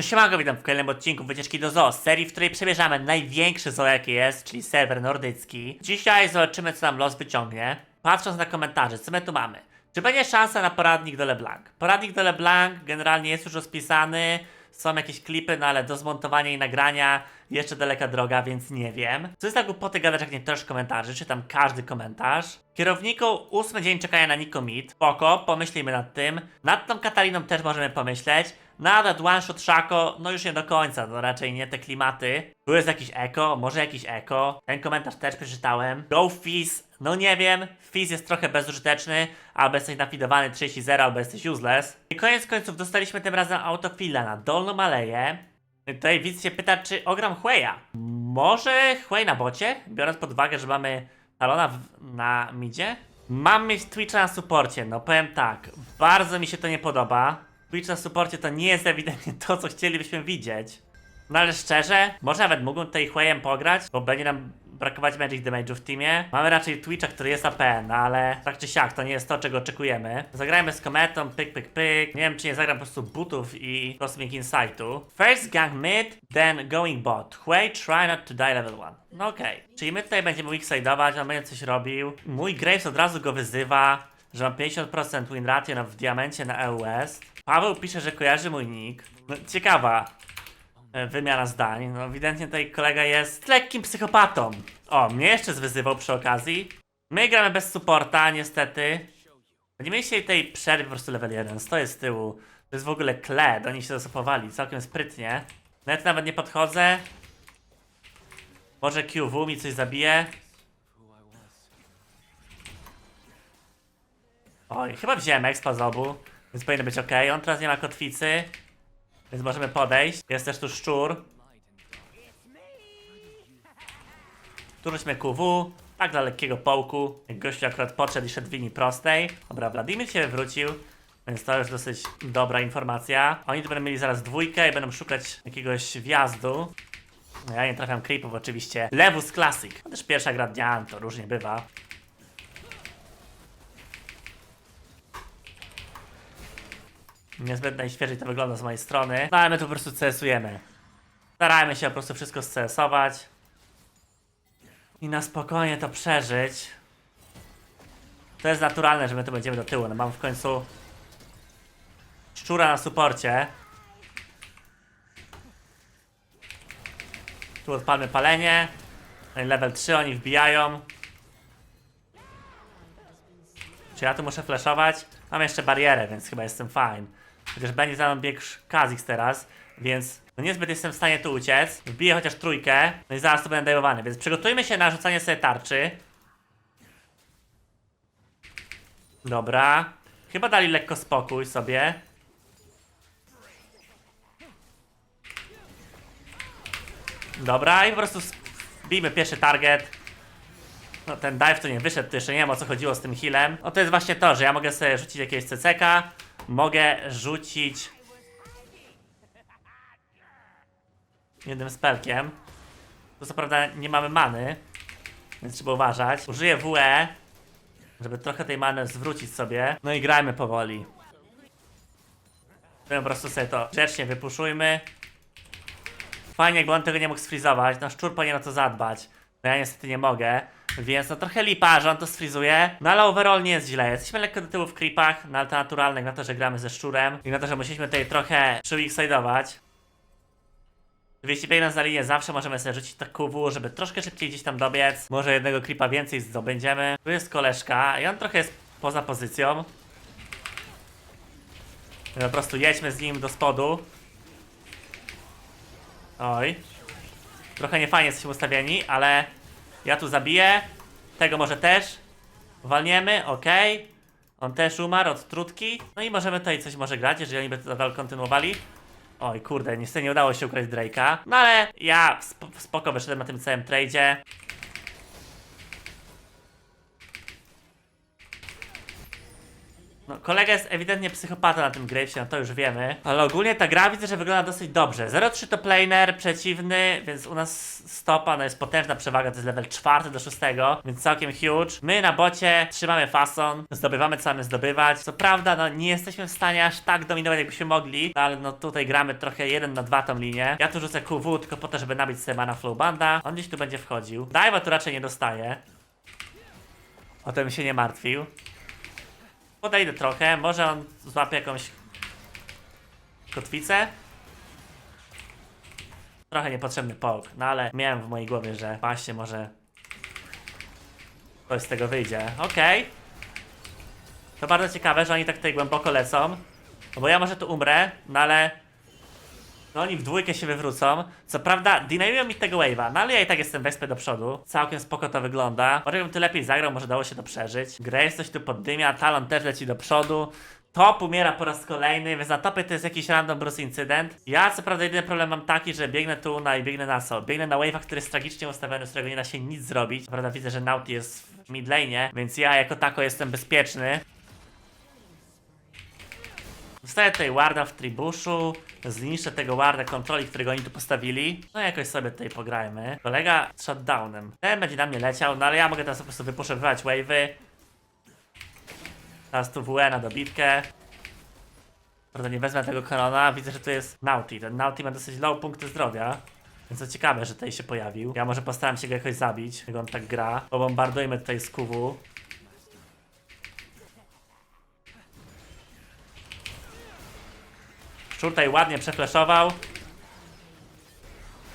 Cześć, siemanko, witam w kolejnym odcinku Wycieczki do Zoo, serii, w której przebierzemy największy zoo jaki jest, czyli serwer nordycki. Dzisiaj zobaczymy, co nam los wyciągnie. Patrząc na komentarze, co my tu mamy? Czy będzie szansa na poradnik do LeBlanc? Poradnik do LeBlanc generalnie jest już rozpisany, są jakieś klipy, no ale do zmontowania i nagrania jeszcze daleka droga, więc nie wiem. Co jest za głupoty gadać, jak nie też komentarzy, czytam każdy komentarz. Kierowniku, ósmy dzień czekania na Nico Meet. Spoko, pomyślimy nad tym. Nad tą Kataliną też możemy pomyśleć. Nawet One Shot Shaco, no już nie do końca, no raczej nie te klimaty. Tu jest jakiś eko, może jakiś eko. Ten komentarz też przeczytałem. Go Fizz, no nie wiem. Fizz jest trochę bezużyteczny, albo jesteś nafidowany 30-0, albo jesteś useless. I koniec końców dostaliśmy tym razem autofila na Dolną Aleję. Tutaj widz się pyta, czy ogram Hueya. Może Huey na bocie? Biorąc pod uwagę, że mamy Talona w, na midzie? Mam mieć Twitcha na suporcie, no powiem tak, bardzo mi się to nie podoba. Twitch na suporcie to nie jest ewidentnie to, co chcielibyśmy widzieć. No ale szczerze, może nawet mógłbym tutaj Hueyem pograć, bo będzie nam brakować Magic Damage'u w teamie. Mamy raczej Twitcha, który jest AP, no ale tak czy siak, to nie jest to, czego oczekujemy. Zagrajmy z Kometą, pyk, pyk, pyk. Nie wiem, czy nie zagram po prostu butów i Cosmic Insightu. First gang mid, then going bot. Huey, try not to die level 1. No okej. Czyli my tutaj będziemy weakside'ować, on będzie coś robił. Mój Graves od razu go wyzywa, że mam 50% win ratio w diamencie na EUS. Paweł pisze, że kojarzy mój nick. No, ciekawa e, wymiana zdań. No ewidentnie tutaj kolega jest lekkim psychopatą. O, mnie jeszcze zwyzywał przy okazji. My gramy bez supporta, niestety. Będziemy mieli tej przerwy po prostu level 1. Stoję z tyłu. To jest w ogóle kled, oni się zasopowali całkiem sprytnie. Nawet nawet nie podchodzę. Może QW mi coś zabije. Oj, chyba wziąłem expa z obu, więc powinno być ok. On teraz nie ma kotwicy, więc możemy podejść. Jest też tu szczur. Tu rzućmy QW, tak dla lekkiego połku. Gościu akurat podszedł i szedł w linii prostej. Dobra, Wladimir się wywrócił, więc to już dosyć dobra informacja. Oni tu będą mieli zaraz dwójkę i będą szukać jakiegoś wjazdu. No Ja nie trafiam creepów oczywiście. Lewus Classic. To też pierwsza gra dnia, to różnie bywa. Niezbyt najświeżej to wygląda z mojej strony. No ale my tu po prostu CS-ujemy. Starajmy się po prostu wszystko CS-ować. I na spokojnie to przeżyć. To jest naturalne, że my tu będziemy do tyłu. No mam w końcu szczura na suporcie. Tu odpalmy palenie. Level 3 oni wbijają. Czy ja tu muszę flashować? Mam jeszcze barierę, więc chyba jestem fine. Chociaż będzie za mną biegł Kazix teraz, więc no niezbyt jestem w stanie tu uciec. Wbiję chociaż trójkę, no i zaraz tu będę dajowany, więc przygotujmy się na rzucanie sobie tarczy. Dobra. Chyba dali lekko spokój sobie. Dobra, i po prostu wbijmy pierwszy target. No ten dive tu nie wyszedł, to jeszcze nie wiem o co chodziło z tym healem. No to jest właśnie to, że ja mogę sobie rzucić jakiegoś CCK, mogę rzucić jednym spelkiem. Tu co prawda nie mamy many, więc trzeba uważać. Użyję WE, żeby trochę tej many zwrócić sobie. No i grajmy powoli. Po prostu sobie to grzecznie wypuszujmy. Fajnie, jakby on tego nie mógł sfrizować. No szczur powinien o to zadbać. No ja niestety nie mogę. Więc no trochę lipa, że on to sfrizuje. No ale overall nie jest źle. Jesteśmy lekko do tyłu w creepach, no ale to naturalne, na to, że gramy ze szczurem. I na to, że musieliśmy tutaj trochę przywiksidować. 200 na linię zawsze możemy sobie rzucić tak QW, żeby troszkę szybciej gdzieś tam dobiec. Może jednego creepa więcej zdobędziemy. Tu jest koleżka i on trochę jest poza pozycją. Po prostu jedźmy z nim do spodu. Oj. Trochę niefajnie jesteśmy ustawieni, ale ja tu zabiję. Tego może też. Walniemy, ok. On też umarł od trutki. No i możemy tutaj coś może grać, jeżeli oni to nadal kontynuowali. Oj, kurde, niestety nie udało się ukraść Drake'a. No ale ja sp spoko wyszedłem na tym całym tradzie. No, kolega jest ewidentnie psychopatą na tym Gravesie, no to już wiemy. Ale ogólnie ta gra widzę, że wygląda dosyć dobrze. 0-3 to planer przeciwny, więc u nas stopa no jest potężna przewaga, to jest level 4 do 6, więc całkiem huge. My na bocie trzymamy fason, zdobywamy co mamy zdobywać. Co prawda, no nie jesteśmy w stanie aż tak dominować jakbyśmy mogli, no, ale no tutaj gramy trochę 1 na 2 tą linię. Ja tu rzucę QW tylko po to, żeby nabić sobie mana flow banda. On gdzieś tu będzie wchodził. Dive'a tu raczej nie dostaje. O to bym się nie martwił. Podejdę trochę, może on złapie jakąś kotwicę. Trochę niepotrzebny połk, no ale miałem w mojej głowie, że właśnie może coś z tego wyjdzie. Okej. To bardzo ciekawe, że oni tak tutaj głęboko lecą. No bo ja może tu umrę, no ale no oni w dwójkę się wywrócą. Co prawda, denyują mi tego wave'a, no ale ja i tak jestem wespę do przodu. Całkiem spoko to wygląda. Może bym lepiej zagrał, może dało się to przeżyć. Grace coś tu poddymia, Talon też leci do przodu. Top umiera po raz kolejny, więc na topie to jest jakiś random Bruce incydent. Ja co prawda jedyny problem mam taki, że biegnę tu na i biegnę na co? Biegnę na wave'a, który jest tragicznie ustawiony, z którego nie da się nic zrobić. Co prawda widzę, że Naughty jest w mid lane, więc ja jako tako jestem bezpieczny. Dostaję tutaj warda w tribuszu, zniszczę tego warda kontroli, którego oni tu postawili. No jakoś sobie tutaj pograjmy. Kolega z shutdownem. Ten będzie na mnie leciał, no ale ja mogę teraz po prostu wypuszowywać wave'y. Teraz tu WE na dobitkę. Prawda nie wezmę tego kanona, widzę, że tu jest Naughty. Ten Naughty ma dosyć low punkty zdrowia. Więc to ciekawe, że tutaj się pojawił. Ja może postaram się go jakoś zabić, jak on tak gra. Pobombardujmy tutaj z QW. Szczur tutaj ładnie przefleszował.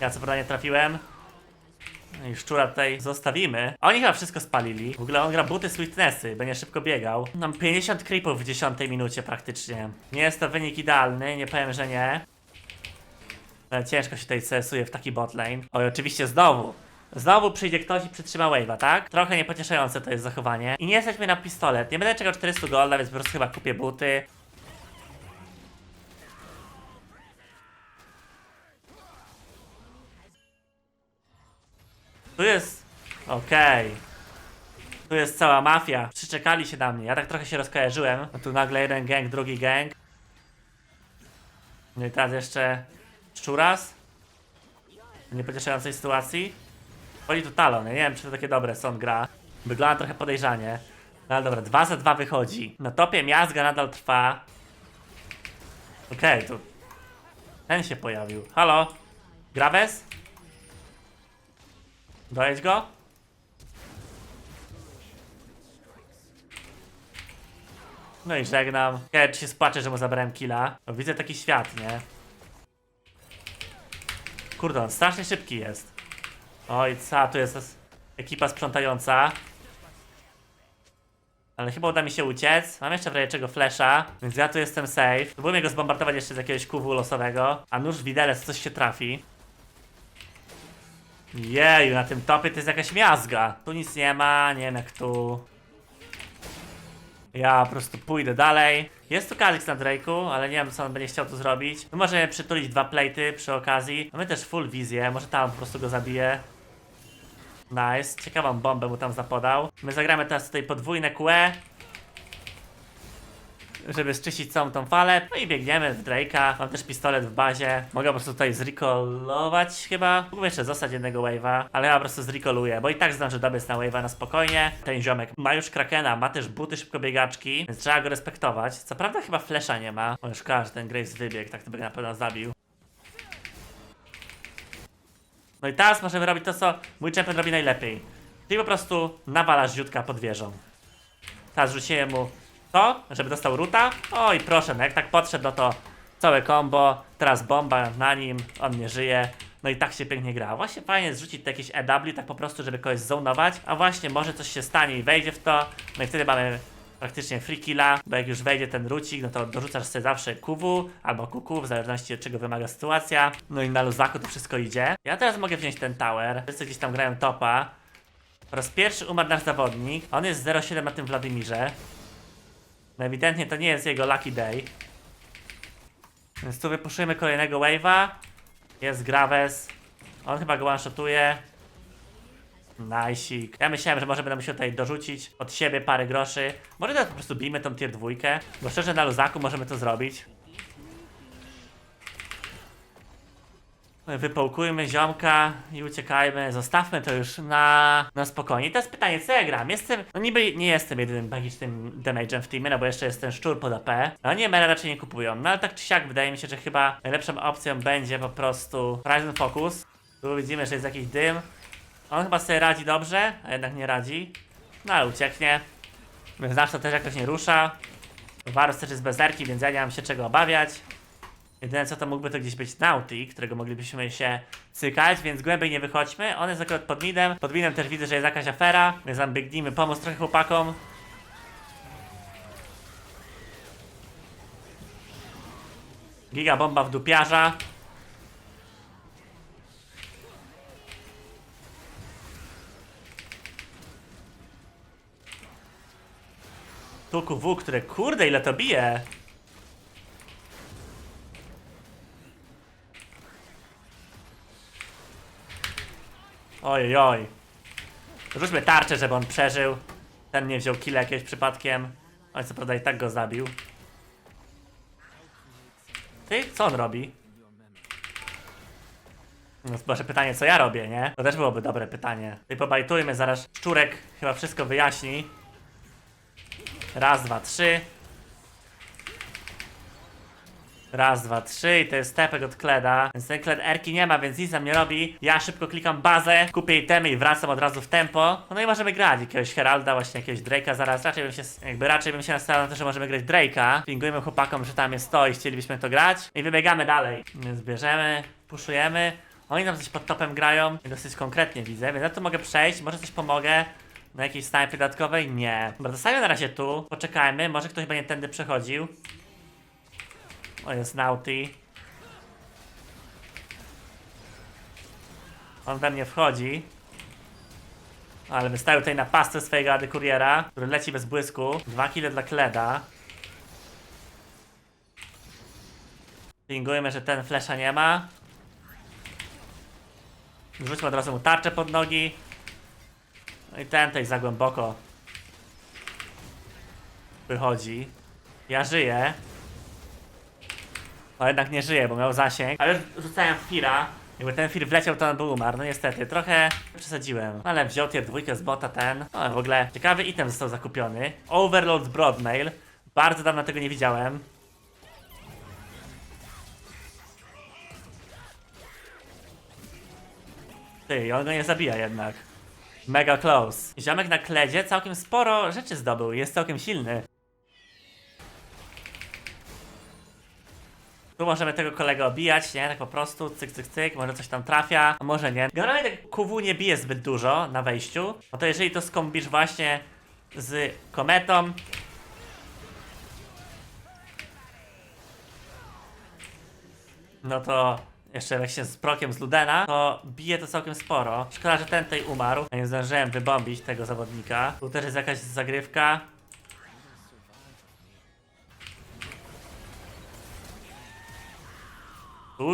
Ja co prawda nie trafiłem. No i szczura tutaj zostawimy. Oni chyba wszystko spalili. W ogóle on gra buty Sweetnessy, będzie szybko biegał. Mam 50 creepów w 10 minucie praktycznie. Nie jest to wynik idealny, nie powiem, że nie. Ale ciężko się tutaj CS-uje w taki botlane. Oj, oczywiście znowu. Znowu przyjdzie ktoś i przytrzyma wave'a, tak? Trochę niepocieszające to jest zachowanie. I nie jesteśmy na pistolet. Nie będę czekał 400 golda, więc po prostu chyba kupię buty. Tu jest. Okej. Tu jest cała mafia. Przyczekali się na mnie. Ja tak trochę się rozkojarzyłem. A tu nagle jeden gang, drugi gang. No i teraz jeszcze szczuras. W niepocieszającej sytuacji. Chodzi tu talon. Ja nie wiem, czy to takie dobre są gra. Wygląda trochę podejrzanie. No ale dobra, 2 za 2 wychodzi. Na topie miazga nadal trwa. Okej, tu. Ten się pojawił. Halo? Graves? Dojedź go? No i żegnam. Ja się spłaczę, że mu zabrałem killa. O, widzę taki świat, nie? Kurde, on strasznie szybki jest. Oj, co, tu jest ekipa sprzątająca. Ale chyba uda mi się uciec. Mam jeszcze w razie czego flasha, więc ja tu jestem safe. Próbujemy go zbombardować jeszcze z jakiegoś kubu losowego. A nóż widelec coś się trafi. Jeju, na tym topie to jest jakaś miazga. Tu nic nie ma, nie wiem jak tu. Ja po prostu pójdę dalej. Jest tu Kalix na Drake'u, ale nie wiem co on będzie chciał tu zrobić. My możemy przytulić dwa platy przy okazji. Mamy też full wizję, może tam po prostu go zabije. Nice, ciekawą bombę mu tam zapodał. My zagramy teraz tutaj podwójne QE. Żeby zczyścić całą tą falę. No i biegniemy w Drake'a. Mam też pistolet w bazie. Mogę po prostu tutaj zrecallować chyba. Mógłbym jeszcze zostać jednego wave'a, ale ja po prostu zrecalluję, bo i tak znam, że dobiec na wave'a na spokojnie. Ten ziomek ma już Krakena, ma też buty szybkobiegaczki, więc trzeba go respektować. Co prawda chyba flesza nie ma. O już że ten Graves wybiegł, tak to by na pewno zabił. No i teraz możemy robić to, co mój champion robi najlepiej. Czyli po prostu nawalasz ziutka pod wieżą. Teraz rzuciłem mu to, żeby dostał ruta. Oj, proszę, no jak tak podszedł, no to całe combo. Teraz bomba na nim, on nie żyje. No i tak się pięknie gra. Właśnie fajnie zrzucić tu jakieś EW, tak po prostu, żeby kogoś zonować. A właśnie, może coś się stanie i wejdzie w to. No i wtedy mamy praktycznie free killa, bo jak już wejdzie ten rucik, no to dorzucasz sobie zawsze QW albo QQ, w zależności od czego wymaga sytuacja. No i na luzaku to wszystko idzie. Ja teraz mogę wziąć ten tower. Wszyscy gdzieś tam grają topa. Po raz pierwszy umarł nasz zawodnik. On jest 0,7 na tym Władimirze. No ewidentnie to nie jest jego lucky day. Więc tu wypuszczujemy kolejnego wave'a. Jest Graves. On chyba go one-shotuje. Najsik. Ja myślałem, że może będę musiał tutaj dorzucić od siebie parę groszy. Może teraz po prostu bijmy tą tier dwójkę, bo szczerze na luzaku możemy to zrobić. Wypołkujmy ziomka i uciekajmy. Zostawmy to już na, na spokojnie. I teraz pytanie, co ja gram? Jestem, no niby nie jestem jedynym magicznym damage'em w teamie, no bo jeszcze jest ten szczur pod AP. No nie, mele raczej nie kupują. No ale tak czy siak wydaje mi się, że chyba najlepszą opcją będzie po prostu Horizon Focus. Tu widzimy, że jest jakiś dym. On chyba sobie radzi dobrze, a jednak nie radzi. No ale ucieknie. To też jakoś nie rusza. Varus też jest bezerki, więc ja nie mam się czego obawiać. Jedyne co to mógłby to gdzieś być Nauti, którego moglibyśmy się cykać, więc głębiej nie wychodźmy. On jest akurat pod midem. Pod midem też widzę, że jest jakaś afera, więc tam biegnijmy pomóc trochę chłopakom. Giga bomba w dupiarza. Tuku W, które kurde ile to bije. Oj, oj. Rzućmy tarczę, żeby on przeżył. Ten nie wziął killa jakiegoś przypadkiem. Oj, co prawda i tak go zabił. Ty, co on robi? No, może pytanie, co ja robię, nie? To też byłoby dobre pytanie. Ty pobajtujmy, zaraz szczurek chyba wszystko wyjaśni. Raz, dwa, trzy. Raz, dwa, trzy i to jest stepek od Kleda. Więc ten Kled Erki nie ma, więc nic nam nie robi. Ja szybko klikam bazę, kupię itemy i wracam od razu w tempo. No i możemy grać jakiegoś Heralda, właśnie jakiegoś Drake'a zaraz. Raczej bym się, jakby raczej bym się nastawiał na to, że możemy grać Drake'a. Pingujemy chłopakom, że tam jest to i chcielibyśmy to grać. I wybiegamy dalej. Więc bierzemy, puszujemy. Oni tam coś pod topem grają i dosyć konkretnie widzę, więc ja tu mogę przejść, może coś pomogę. Na jakiejś snajpie dodatkowej? Nie. Dobra, zostawiam na razie tu, poczekajmy, może ktoś będzie tędy przechodził. O, jest Nauti. On we mnie wchodzi. Ale wystawił tutaj na pastę swojego Ady Kuriera, który leci bez błysku. Dwa kile dla Kleda. Pingujemy, że ten flesza nie ma. Rzućmy od razu mu tarczę pod nogi. No i ten tutaj za głęboko wychodzi. Ja żyję. No jednak nie żyje, bo miał zasięg. Ale rzucałem Fira. Jakby ten Fir wleciał, to on by umarł. No niestety, trochę przesadziłem. No ale wziął tier dwójkę z bota ten. No w ogóle ciekawy item został zakupiony. Overlord Broadmail. Bardzo dawno tego nie widziałem. Ty, on go nie zabija jednak. Mega close. Ziomek na kledzie całkiem sporo rzeczy zdobył. Jest całkiem silny. Tu możemy tego kolegę obijać, nie? Tak po prostu, cyk, cyk, cyk, może coś tam trafia, a może nie. Generalnie tak QW nie bije zbyt dużo na wejściu, no to jeżeli to skombisz właśnie z kometą, no to jeszcze jak się z prokiem z Ludena, to bije to całkiem sporo. Szkoda, że ten tutaj umarł, a nie zdążyłem wybombić tego zawodnika. Tu też jest jakaś zagrywka.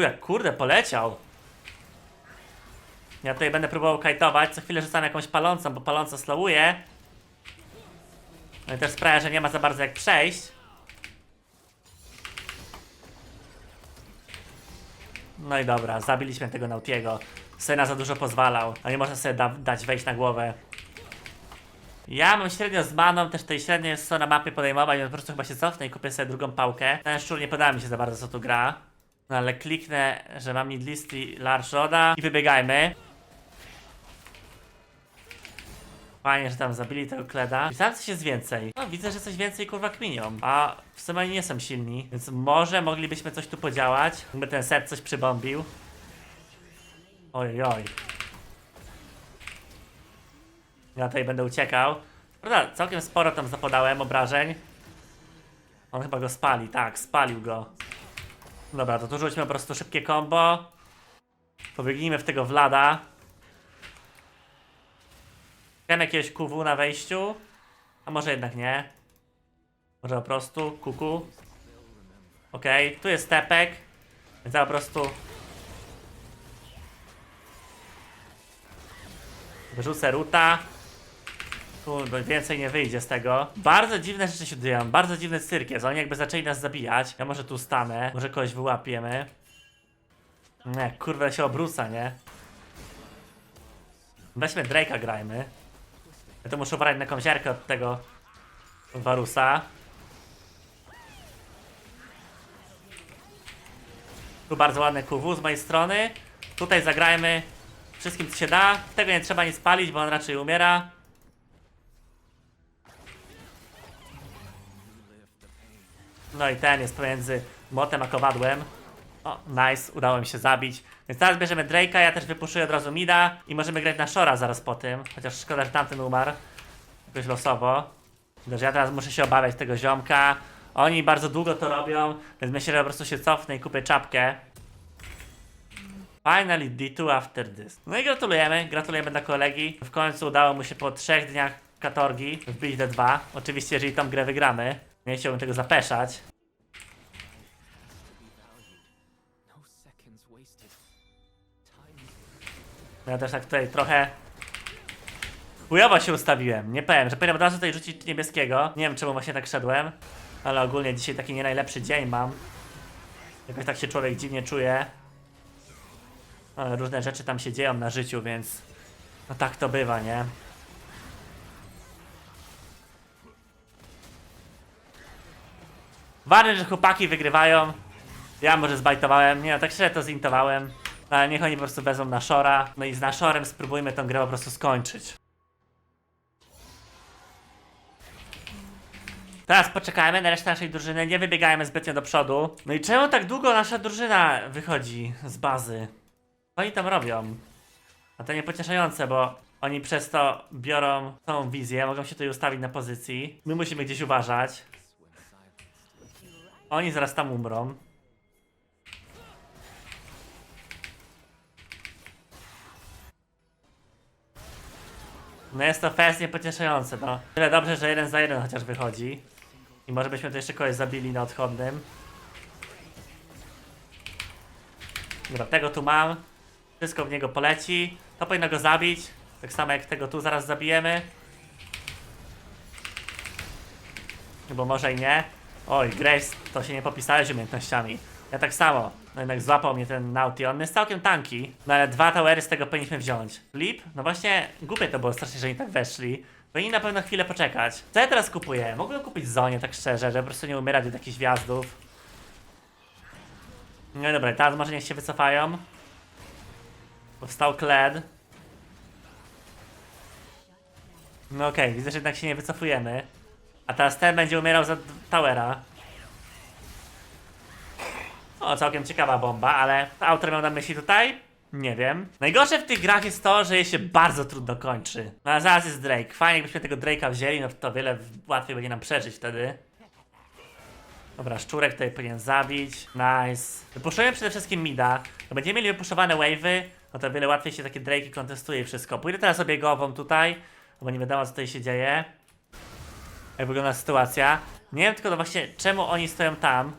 Jak kurde, poleciał. Ja tutaj będę próbował kajtować, co chwilę rzucam jakąś palącą, bo paląca slowuje. No i też sprawia, że nie ma za bardzo jak przejść. No i dobra, zabiliśmy tego Nautiego. Sena za dużo pozwalał, a nie można sobie da dać wejść na głowę. Ja mam średnio z maną, też tej średnio jest co na mapie podejmować, więc po prostu chyba się cofnę i kupię sobie drugą pałkę. Ten szczur nie podoba mi się za bardzo co tu gra. No ale kliknę, że mam Needlisty Large Roda i wybiegajmy. Fajnie, że tam zabili tego Kleda. I tam coś jest więcej. No, widzę, że coś więcej kurwa kminią. A w sumie nie są silni, więc może moglibyśmy coś tu podziałać. Jakby ten set coś przybombił. Oj, oj. Ja tutaj będę uciekał. Prawda, całkiem sporo tam zapodałem obrażeń. On chyba go spali, tak, spalił go. Dobra, to tu rzućmy po prostu szybkie combo. Pobiegnijmy w tego Vlada. Mam jakiegoś QW na wejściu. A może jednak nie. Może po prostu kuku. Okej, tu jest stepek. Więc ja po prostu Wyrzucę ruta. Kurde, więcej nie wyjdzie z tego. Bardzo dziwne rzeczy się dzieją, bardzo dziwny cyrk jest. Oni jakby zaczęli nas zabijać. Ja może tu stanę, może kogoś wyłapiemy. Nie, kurwa się obróca, nie? Weźmy Drake'a, grajmy. Ja to muszę ubrać na komziarkę od tego Warusa. Tu bardzo ładne QW z mojej strony. Tutaj zagrajmy wszystkim co się da. Tego nie trzeba nic palić, bo on raczej umiera. No i ten jest pomiędzy motem a kowadłem. O, nice, udało mi się zabić. Więc teraz bierzemy Drake'a, ja też wypuszuję od razu Mida i możemy grać na Shora zaraz po tym. Chociaż szkoda, że tamten umarł. Jakoś losowo. Że ja teraz muszę się obawiać tego ziomka. Oni bardzo długo to robią, więc myślę, że po prostu się cofnę i kupię czapkę. Finally D2 after this. No i gratulujemy, gratulujemy dla kolegi. W końcu udało mu się po trzech dniach katorgi wbić D2. Oczywiście, jeżeli tą grę wygramy. Nie chciałbym tego zapeszać. Ja też tak tutaj trochę chujowo się ustawiłem. Nie powiem, że powinienem od razu tutaj rzucić niebieskiego. Nie wiem czemu właśnie tak szedłem. Ale ogólnie dzisiaj taki nie najlepszy dzień mam. Jakoś tak się człowiek dziwnie czuje. Ale różne rzeczy tam się dzieją na życiu, więc no tak to bywa, nie? Ważne, że chłopaki wygrywają. Ja może zbajtowałem, nie no, tak szczerze to zintowałem. Ale niech oni po prostu wezmą na Shora. No i z Nashorem spróbujmy tę grę po prostu skończyć. Teraz poczekajmy na resztę naszej drużyny, nie wybiegajmy zbytnio do przodu. No i czemu tak długo nasza drużyna wychodzi z bazy? Co oni tam robią? A to niepocieszające, bo oni przez to biorą tą wizję, mogą się tutaj ustawić na pozycji. My musimy gdzieś uważać. Oni zaraz tam umrą. No jest to fest niepocieszające, no. Tyle dobrze, że jeden za jeden chociaż wychodzi. I może byśmy tu jeszcze kogoś zabili na odchodnym. Dobra, tego tu mam. Wszystko w niego poleci. To powinno go zabić. Tak samo jak tego tu zaraz zabijemy. Bo może i nie. Oj, Grace, to się nie popisałeś umiejętnościami. Ja tak samo. No jednak złapał mnie ten Naughty. On jest całkiem tanki. No ale dwa towery z tego powinniśmy wziąć. Flip? No właśnie, głupie to było strasznie, że oni tak weszli. Powinni na pewno chwilę poczekać. Co ja teraz kupuję? Mogłem kupić Zonię, tak szczerze, żeby po prostu nie umierać od jakichś wjazdów. No dobra, teraz może niech się wycofają. Powstał Kled. No okej, widzę, że jednak się nie wycofujemy. A teraz ten będzie umierał za Towera. O, całkiem ciekawa bomba, ale autor miał na myśli tutaj? Nie wiem. Najgorsze w tych grach jest to, że je się bardzo trudno kończy. No a zaraz jest Drake. Fajnie, jakbyśmy tego Drake'a wzięli, no to wiele łatwiej będzie nam przeżyć wtedy. Dobra, szczurek tutaj powinien zabić. Nice. Wypuszczujemy przede wszystkim mida. Jak będziemy mieli wypuszczowane wave'y, no to wiele łatwiej się takie Drake'i kontestuje i wszystko. Pójdę teraz sobie głową tutaj, bo nie wiadomo co tutaj się dzieje. Jak wygląda sytuacja. Nie wiem tylko no właśnie czemu oni stoją tam.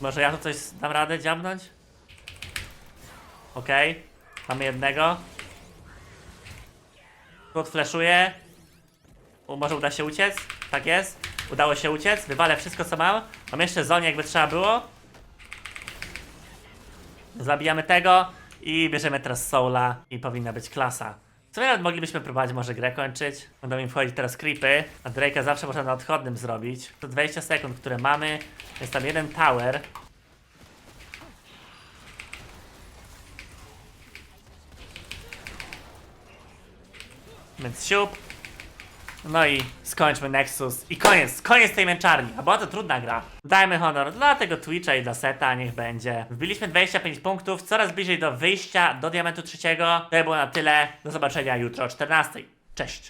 Może ja tu coś dam radę dziabnąć? Okej. Mamy jednego. Tu odfleszuję. Może uda się uciec? Tak jest. Udało się uciec. Wywalę wszystko co mam. Mam jeszcze zonie jakby trzeba było. Zabijamy tego i bierzemy teraz Soula i powinna być klasa. Co nawet moglibyśmy próbować może grę kończyć. Będą mi wchodzić teraz creepy, a Drake'a zawsze można na odchodnym zrobić. To 20 sekund, które mamy. Jest tam jeden tower. Więc siup. No i skończmy Nexus. I koniec, koniec tej męczarni. A była to trudna gra. Dajmy honor dla tego Twitcha i dla seta, niech będzie. Wbiliśmy 25 punktów, coraz bliżej do wyjścia do diamentu trzeciego. To było na tyle. Do zobaczenia jutro o 14. Cześć.